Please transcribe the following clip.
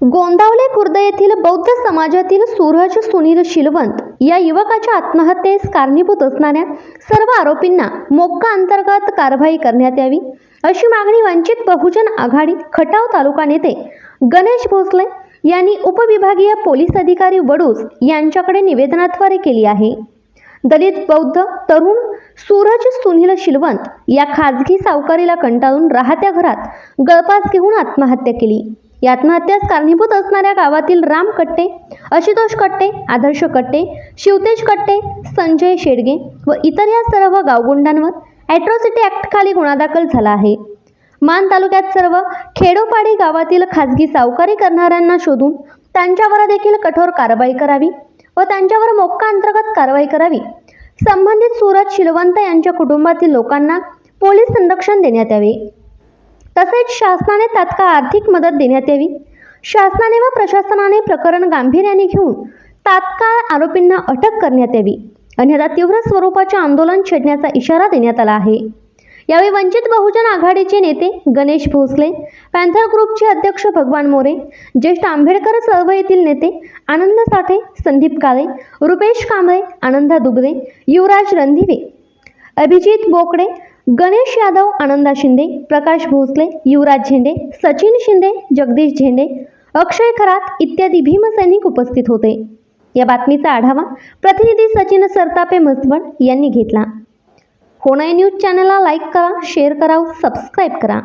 गोंदावले खुर्द येथील बौद्ध समाजातील सूरज सुनील शिलवंत या युवकाच्या आत्महत्येस कारणीभूत असणाऱ्या सर्व आरोपींना मोक्का अंतर्गत कारवाई करण्यात यावी अशी मागणी वंचित बहुजन आघाडी खटाव तालुका नेते गणेश भोसले यांनी उपविभागीय पोलीस अधिकारी वडूज यांच्याकडे निवेदनाद्वारे केली आहे. दलित बौद्ध तरुण सूरज सुनील शिलवंत या खाजगी सावकारीला कंटाळून राहत्या घरात गळपास घेऊन आत्महत्या केली. या आत्महत्यास कारणीभूत असणाऱ्या गावातील राम कट्टे आशुतोष कट्टे आदर्श कट्टे शिवतेज कट्टे संजय शेडगे व इतर या सर्व गावगुंडांवर ॲट्रॉसिटी ॲक्टखाली गुन्हा दाखल झाला आहे. मान तालुक्यात सर्व खेडोपाडी गावातील खाजगी सावकारी करणाऱ्यांना शोधून त्यांच्यावर देखील कठोर कारवाई करावी व त्यांच्यावर मोक्का अंतर्गत कारवाई करावी. संबंधित सूरज शिलवंत यांच्या कुटुंबातील लोकांना पोलीस संरक्षण देण्यात यावे. तसेच शासनाने तात्काळ आर्थिक मदत देण्यात यावी. शासनाने व प्रशासनाने प्रकरण गांभीर्याने घेऊन तात्काळ आरोपींना अटक करण्यात यावी. अन्यथा तीव्र स्वरूपाचे आंदोलन छेडण्याचा इशारा देण्यात आला आहे. यावेळी वंचित बहुजन आघाडीचे नेते गणेश भोसले पॅन्थर ग्रुपचे अध्यक्ष भगवान मोरे ज्येष्ठ आंबेडकर चळवळीतील नेते आनंद साठे संदीप काळे रुपेश कांबळे आनंदा दुबळे युवराज रणधिवे अभिजित बोकडे गणेश यादव आनंदा शिंदे प्रकाश भोसले युवराज झेंडे सचिन शिंदे जगदीश झेंडे अक्षय खरात इत्यादी भीमसैनिक उपस्थित होते. या बातमीचा आढावा प्रतिनिधी सचिन सरतापे म्हसवड यांनी घेतला. होणाई न्यूज चॅनलला लाईक करा शेअर करा सबस्क्राईब करा.